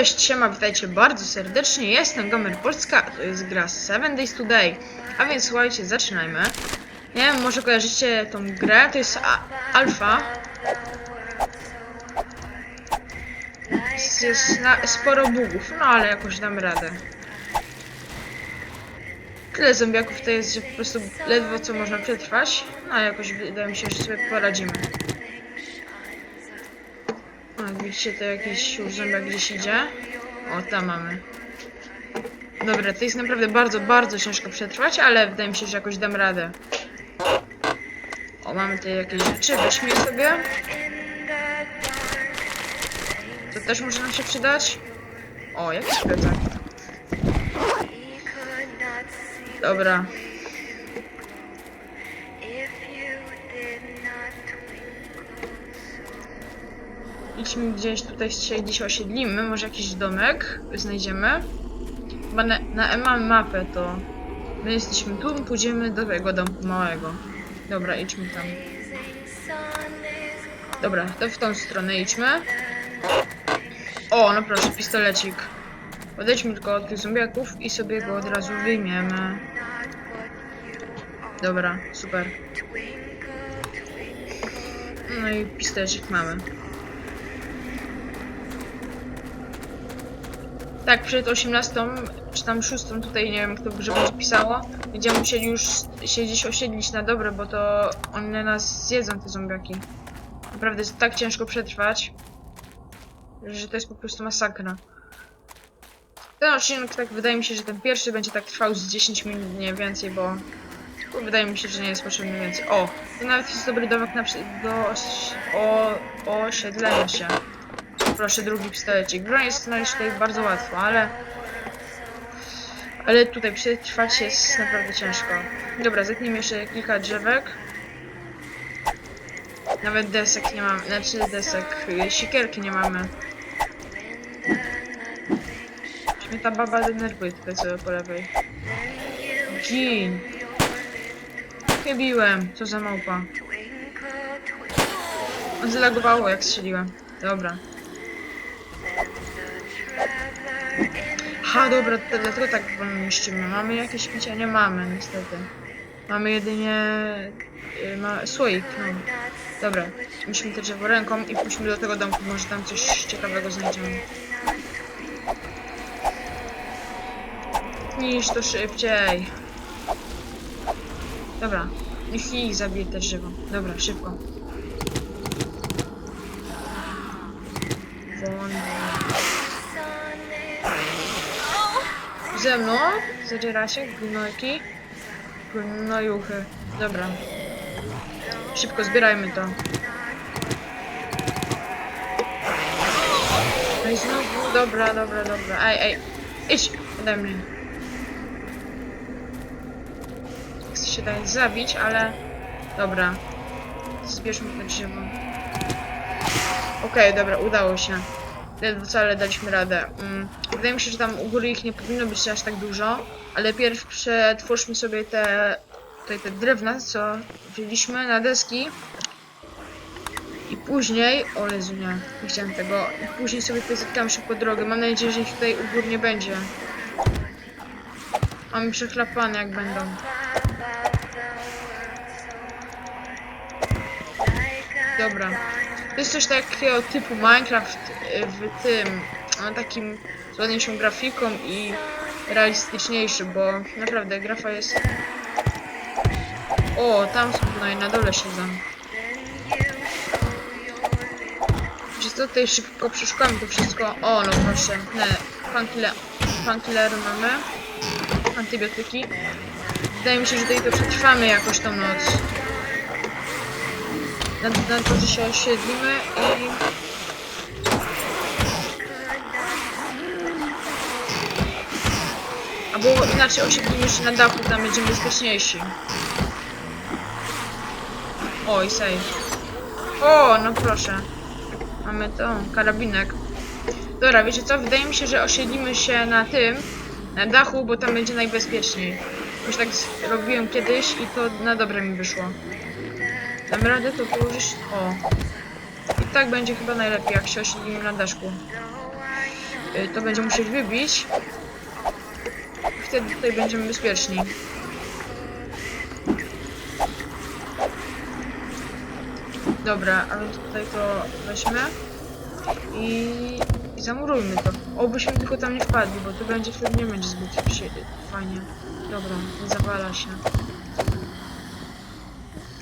Cześć, siema, witajcie bardzo serdecznie. Jestem Gomer Polska, to jest gra 7 Days Today. A więc słuchajcie, zaczynajmy. Nie wiem, może kojarzycie tą grę, to jest alfa. Jest, jest na, sporo bugów, no ale jakoś dam radę. Tyle zombiaków to jest, że po prostu ledwo co można przetrwać. No ale jakoś wydaje mi się, że sobie poradzimy. Widzicie, to jakiś już zębak gdzieś idzie. O, tam mamy. Dobra, to jest naprawdę bardzo, bardzo ciężko przetrwać, ale wydaje mi się, że jakoś dam radę. O, mamy tutaj jakieś rzeczy, weźmy sobie. To też może nam się przydać. O, jakiś plecak. Dobra. Idźmy gdzieś tutaj się osiedlimy, może jakiś domek znajdziemy. Chyba na, na mamy mapę to my jesteśmy tu, pójdziemy do tego domku małego. Dobra, idźmy tam. Dobra, to w tą stronę idźmy. O, no proszę, pistolecik. Podejdźmy tylko od tych zombiaków i sobie go od razu wyjmiemy. Dobra, super. No i pistolecik mamy. Tak, przed 18, czy tam 6, tutaj nie wiem kto że będzie pisało, będziemy musieli już się gdzieś osiedlić na dobre, bo to one nas zjedzą, te zombiaki. Naprawdę jest tak ciężko przetrwać, że to jest po prostu masakra. Ten odcinek, tak wydaje mi się, że ten pierwszy będzie tak trwał z 10 minut, nie więcej, bo wydaje mi się, że nie jest potrzebny więcej. O, to nawet jest dobry domek na, do oś- o, osiedlenia się. Proszę, drugi pistolecik. Broń jest znaleźć tutaj bardzo łatwo, ale... Ale tutaj przetrwać jest naprawdę ciężko. Dobra, zetnijmy jeszcze kilka drzewek. Nawet desek nie mamy, znaczy desek, y, siekierki nie mamy. Mnie ta baba denerwuje tutaj sobie po lewej. Gin. Chybiłem, co za małpa. Zlagowało jak strzeliłem. Dobra. Ha, dobra, to dlatego tak niszczymy. Mamy jakieś picia? Nie mamy, niestety. Mamy jedynie... y, ma, słoik, no. Dobra, musimy to drzewo ręką i pójdźmy do tego domku, może tam coś ciekawego znajdziemy. Niż to szybciej. Dobra, niech ich zabije te drzewo. Dobra, szybko. Won. Ze mną? Zadziera się? Gnojki? Gnojuchy. Dobra. Szybko zbierajmy to. Ej, znowu, dobra, dobra, dobra. Ej, ej, idź ode mnie. Chcę się tak zabić, ale... Dobra. Zbierzmy to drzewo. Okej, dobra, udało się. Wcale daliśmy radę. Mm, wydaje mi się, że tam u góry ich nie powinno być aż tak dużo, ale pierw przetwórzmy sobie te, tutaj te drewna, co wzięliśmy na deski. I później, o Jezu nie, chciałem tego, i później sobie tutaj zatkamy szybko drogę. Mam nadzieję, że ich tutaj u gór nie będzie. Mamy przechlapane jak będą. Dobra. To jest coś takiego typu Minecraft y, w tym, no, takim z ładniejszą grafiką i realistyczniejszy, bo naprawdę grafa jest... O, tam są na dole siedzą. Wiecie co, tutaj szybko przeszukamy to wszystko. O, no proszę, ne, pankile, pankillery mamy, antybiotyki. Wydaje mi się, że tutaj to przetrwamy jakoś tą noc. Na, na to, że się osiedlimy i... Albo inaczej osiedlimy się na dachu, tam będziemy bezpieczniejsi. Oj, save. O, no proszę. Mamy to, karabinek. Dobra, wiecie co? Wydaje mi się, że osiedlimy się na tym, na dachu, bo tam będzie najbezpieczniej. Już tak robiłem kiedyś i to na dobre mi wyszło. Dam radę to położyć. O. I tak będzie chyba najlepiej, jak się osiedlimy na daszku. y, to będziemy musieli wybić. I wtedy tutaj będziemy bezpieczni. Dobra, a więc tutaj to weźmy i, i zamurujmy to. Obyśmy tylko tam nie wpadli, bo to będzie wtedy nie będzie zbyt fajnie. Dobra, nie zawala się.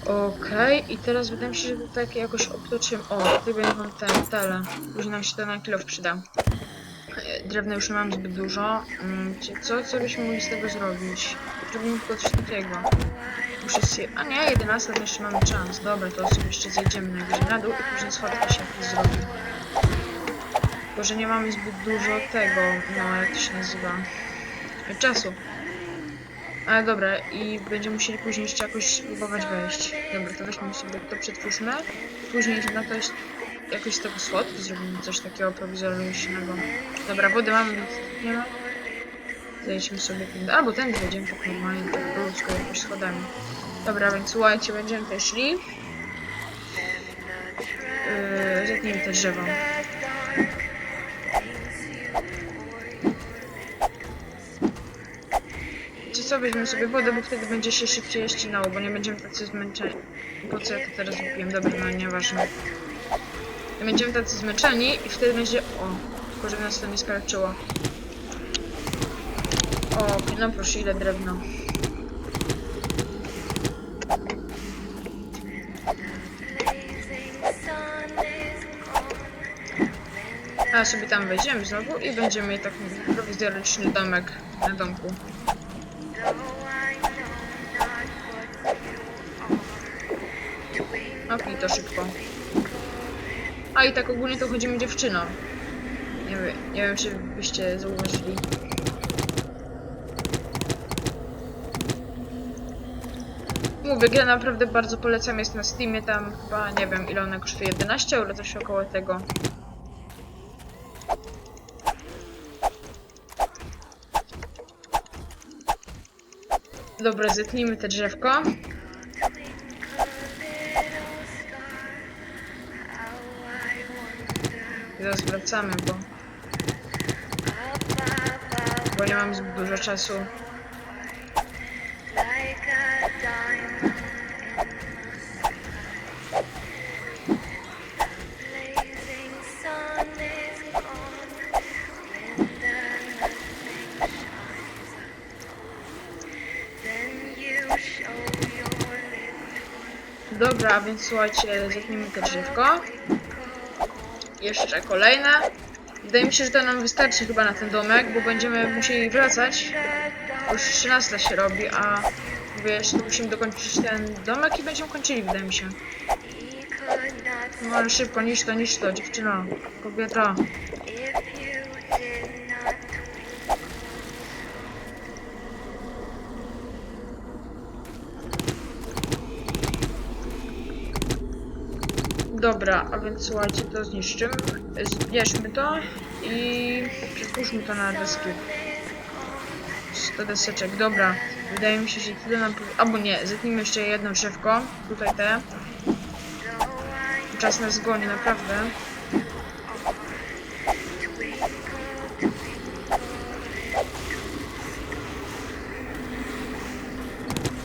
Okej, i teraz wydaje mi się, że tutaj jakoś obtoczymy. O, tutaj będą ten tele. Później nam się to na kilof przyda. Drewna już nie mam zbyt dużo. Mm, Co, co byśmy mogli z tego zrobić? Zrobimy tylko coś takiego. Muszę się... A nie, 11 to jeszcze mamy czas. Dobra, to sobie jeszcze zjedziemy najwyżej na dół i później schodki się jakieś zrobi. Tylko, że nie mamy zbyt dużo tego, no jak to się nazywa, czasu. Ale dobra, i będziemy musieli później jeszcze jakoś spróbować wejść. Dobra, to weźmy sobie to przetwórzmy. Później na to jest jakoś z tego schodki zrobimy coś takiego prowizorycznego. Dobra, wody mamy, więc nie ma. Zejdźmy sobie tędy, albo tędy będziemy tak normalnie, tak po ludzku jakoś schodami. Dobra, więc słuchajcie, będziemy tutaj szli. Yy, zetnijmy te drzewo. Co, weźmiemy sobie wodę, bo wtedy będzie się szybciej ścinało, bo nie będziemy tacy zmęczeni. Po co ja to teraz wypiłem? Dobra, no nieważne. Nie będziemy tacy zmęczeni i wtedy będzie... O, tylko żeby nas to nie skarczyło. O, no proszę, ile drewna. A sobie tam wejdziemy znowu i będziemy taki prowizoryczny domek na domku. To szybko. A i tak ogólnie to chodzimy dziewczyną. Nie wiem, nie wiem czy byście zauważyli. Mówię, grę naprawdę bardzo polecam, jest na Steamie, tam chyba, nie wiem ile ona kosztuje, 11 euro, coś około tego. Dobra, zetnijmy te drzewko. Wracamy, bo... Bo nie mam zbyt dużo czasu. Dobra, więc słuchajcie, zetnijmy te drzewko. Jeszcze kolejne. Wydaje mi się, że to nam wystarczy chyba na ten domek, bo będziemy musieli wracać. Już 13 się robi, a mówię, jeszcze musimy dokończyć ten domek i będziemy kończyli, wydaje mi się. No ale szybko, niż to, niż to, dziewczyno, kobieta. Dobra, a więc słuchajcie, to zniszczymy, zbierzmy to i przetwórzmy to na deski. 100 deseczek, dobra. Wydaje mi się, że tyle nam... Albo nie, zetnijmy jeszcze jedno drzewko. Tutaj te. Czas nas goni, naprawdę.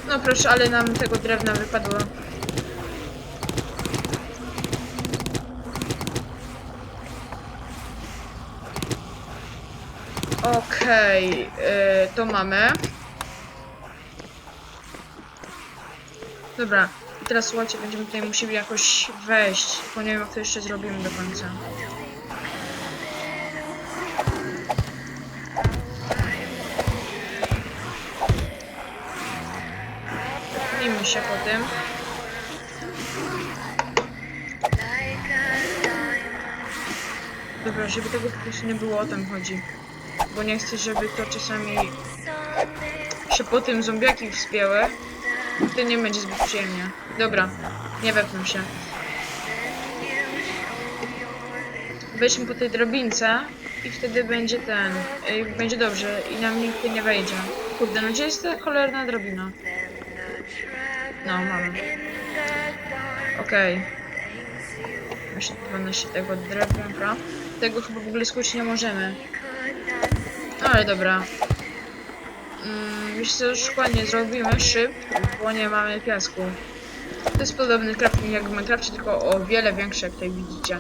No proszę, ale nam tego drewna wypadło. Okej, y, to mamy. Dobra, i teraz słuchajcie, będziemy tutaj musieli jakoś wejść, bo nie wiem jak to jeszcze zrobimy do końca. Zajmijmy się po tym. Dobra, żeby tego po prostu nie było, o tym chodzi. Bo nie chcę, żeby to czasami się po tym zombiaki wspięły. To nie będzie zbyt przyjemnie. Dobra, nie wepnę się. Wejdźmy po tej drabince i wtedy będzie ten, y, będzie dobrze i nam nikt nie wejdzie. Kurde, no gdzie jest ta cholerna drabina? No, mamy. Okej. Jeszcze 12 tego drewnka. tego chyba w ogóle skrócić nie możemy. Ale dobra. Mm, wiesz co, już ładnie zrobimy szyb, bo nie mamy piasku. To jest podobny crafting jak w Minecrafcie, tylko o wiele większy, jak tutaj widzicie.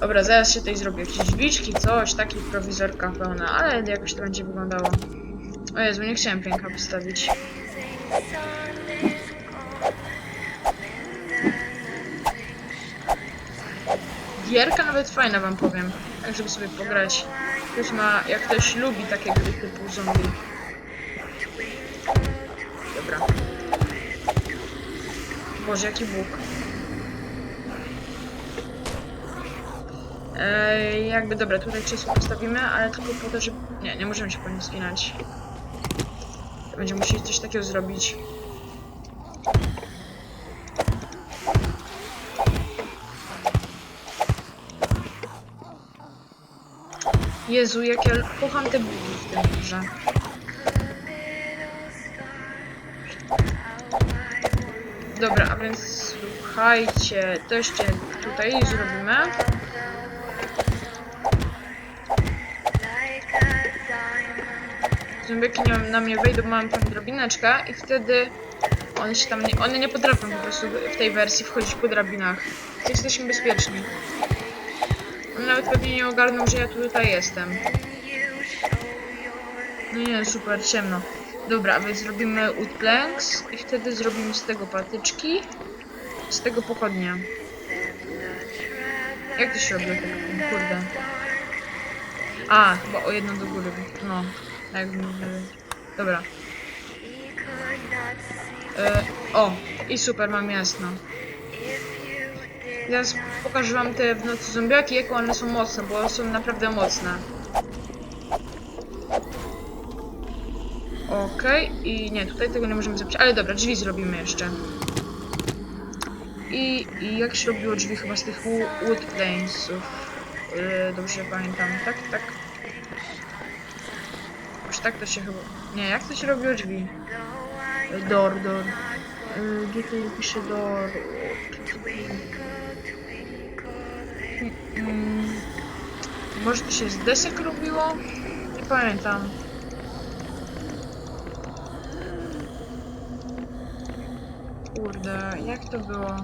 Dobra, zaraz się tutaj zrobię jakieś drzwiczki, coś, taki prowizorka pełna, ale jakoś to będzie wyglądało. O Jezu, nie chciałem piękna postawić. Gierka nawet fajna wam powiem, tak żeby sobie pograć. Ktoś ma, jak ktoś lubi takie gry typu zombie. Dobra. Boże, jaki Bóg. Eee, jakby dobra, tutaj krzesło postawimy, ale tylko po to, że... Nie, nie możemy się po nim spinać. Będziemy musieli coś takiego zrobić. Jezu, jak ja kocham te bugi w tym grze. Dobra, a więc słuchajcie, to jeszcze tutaj zrobimy. Zombieki nie, na mnie wejdą, mam tam drabineczkę i wtedy one się tam nie, one nie potrafią po prostu w tej wersji wchodzić po drabinach. Jesteśmy bezpieczni. Nawet pewnie nie ogarną, że ja tu tutaj jestem. No nie, super, ciemno. Dobra, więc zrobimy planks i wtedy zrobimy z tego patyczki, z tego pochodnia. Jak to się robi? Kurde. A, chyba o jedno do góry. No, tak. Dobra. E, o, i super, mam jasno. Teraz pokażę wam te w nocy zombiaki, jak one są mocne, bo są naprawdę mocne. Okej, i nie, tutaj tego nie możemy zrobić, ale dobra, drzwi zrobimy jeszcze. I, i jak się robiło drzwi chyba z tych wo- wood planesów? Yy, dobrze pamiętam, tak, tak. Już tak to się chyba... Nie, jak to się robiło drzwi? Door, door. Yy, Gdzie tutaj pisze door? Może to się z desek robiło? Nie pamiętam. Kurde, jak to było?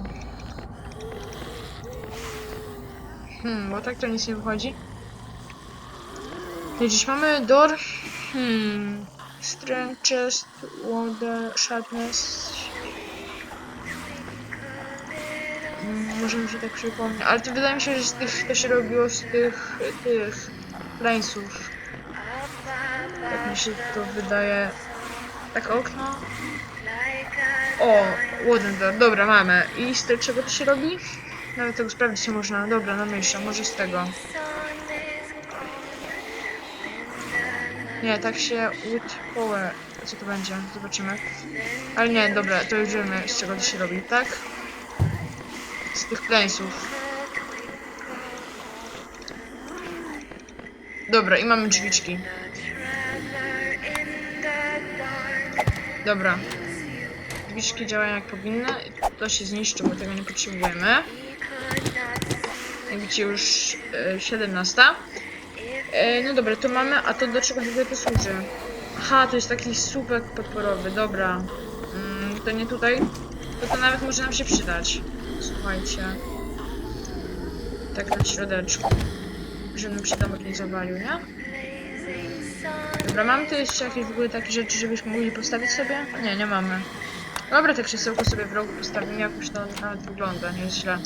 Hmm, bo tak to nic nie wychodzi. No Dziś mamy door. Hmm. Strength, chest, water, sharpness. Może mi się tak przypomni. Ale to wydaje mi się, że z tych to się robiło z tych tych planesów. Tak mi się to wydaje. Tak okno. O, wooden door. Dobra, mamy. I z tego czego to się robi? Nawet tego sprawdzić nie można. Dobra, namyślam, może z tego. Nie, tak się power. Co to będzie? Zobaczymy. Ale nie, dobra, to już wiemy z czego to się robi, tak? Z tych planesów. Dobra, i mamy drzwiczki. Dobra. Drzwiczki działają jak powinny. To się zniszczy, bo tego nie potrzebujemy. Jak widzicie już e, 17. E, no dobra, to mamy, a to do czego w ogóle to służy? Aha, to jest taki słupek podporowy, dobra. Mm, to nie tutaj. To to nawet może nam się przydać. Słuchajcie. Tak na środeczku. Żeby nam się domek nie zawalił, nie? Dobra, mamy tu jeszcze jakieś w ogóle takie rzeczy, żebyśmy mogli postawić sobie? Nie, nie mamy. Dobra, te krzesełko sobie w rogu postawimy, jakoś to nawet wygląda, nieźle.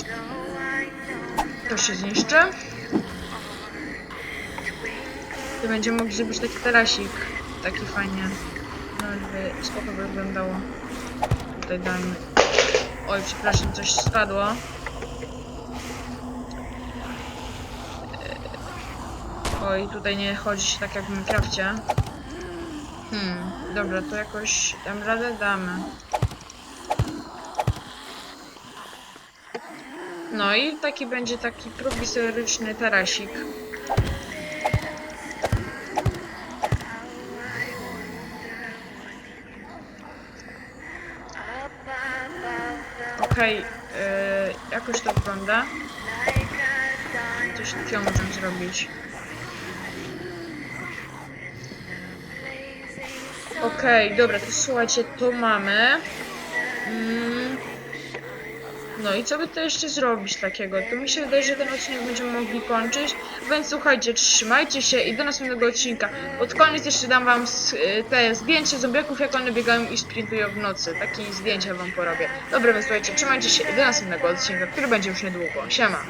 To się zniszczy. To będziemy mogli zrobić taki tarasik. Taki fajnie. No by spoko wyglądało. Tutaj dajmy. Oj, przepraszam, coś spadło. Oj, tutaj nie chodzi się tak jak w Minecrafcie. Hmm, dobra, to jakoś dam radę, damy. No i taki będzie taki prowizoryczny tarasik. Okej, yy, jakoś to wygląda. coś możemy zrobić. Okej, dobra, to słuchajcie, to mamy. Mm. No i co by to jeszcze zrobić takiego? To mi się wydaje, że ten odcinek będziemy mogli kończyć. Więc słuchajcie, trzymajcie się i do następnego odcinka. Pod koniec jeszcze dam wam te zdjęcie zombiaków, jak one biegają i sprintują w nocy. Takie zdjęcia wam porobię. Dobra, więc słuchajcie, trzymajcie się i do następnego odcinka, który będzie już niedługo. Siema.